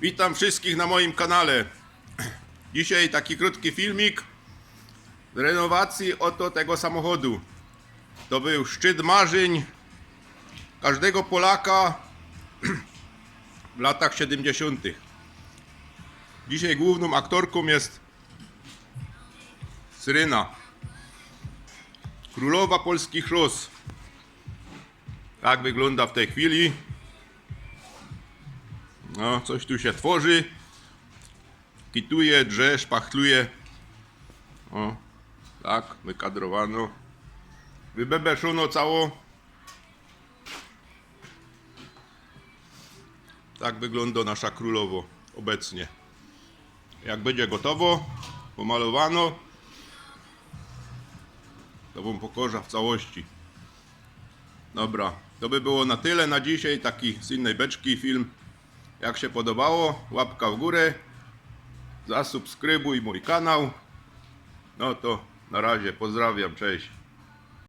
Witam wszystkich na moim kanale. Dzisiaj taki krótki filmik renowacji oto tego samochodu. To był szczyt marzeń każdego Polaka w latach 70. Dzisiaj główną aktorką jest Syryna. Królowa polskich szos. Tak wygląda w tej chwili. No, coś tu się tworzy. Kituje, drze, szpachtluje. O, tak, wykadrowano. Wybebeszono cało. Tak wygląda nasza królowo obecnie. Jak będzie gotowo, pomalowano, to wam pokorza w całości. Dobra, to by było na tyle na dzisiaj. Taki z innej beczki film. Jak się podobało, łapka w górę. Zasubskrybuj mój kanał. No to na razie pozdrawiam, cześć.